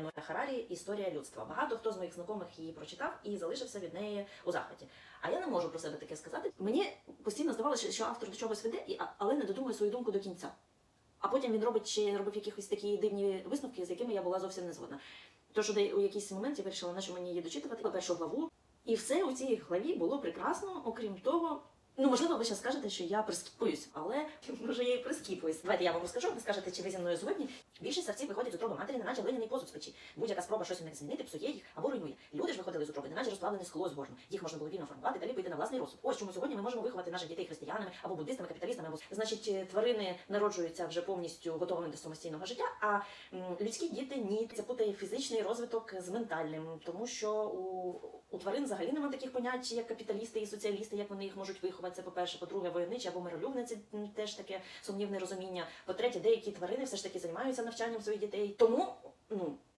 Ноя Харарі Історія людства. Багато хто з моїх знайомих її прочитав і залишився від неї у захваті. А я не можу про себе таке сказати. Мені постійно здавалося, що автор до чогось веде, але не додумує свою думку до кінця. А потім він робить ще робив якісь такі дивні висновки, з якими я була зовсім не згодна. Тож у якийсь момент я вирішила, на що мені її дочитувати першу главу. І все у цій главі було прекрасно, окрім того. Ну, можливо, ви ще скажете, що я прискіпуюсь, але може я і прискіпуюсь. Давайте я вам розкажу, ви скажете, чи ви зі мною згодні. Більшість серців виходять з утроби матері, неначе глиняний позуд з печі. Будь-яка спроба щось у них змінити, псує їх або руйнує. Люди ж виходили з утроби, неначе розплавлене скло з горну. Їх можна було вільно формувати, далі піти на власний розсуд. Ось чому сьогодні ми можемо виховати наших дітей християнами або буддистами, капіталістами. Або значить, е, тварини народжуються вже повністю готовими до самостійного життя. А людські діти ні. Це путає фізичний розвиток з ментальним, тому що у, у тварин взагалі немає таких понять, як капіталісти і соціалісти, як вони їх можуть виховати. Це по-перше, по-друге, войовниче або миролюбне це теж таке сумнівне розуміння. По-третє, деякі тварини все ж таки займаються навчанням своїх дітей. Тому ну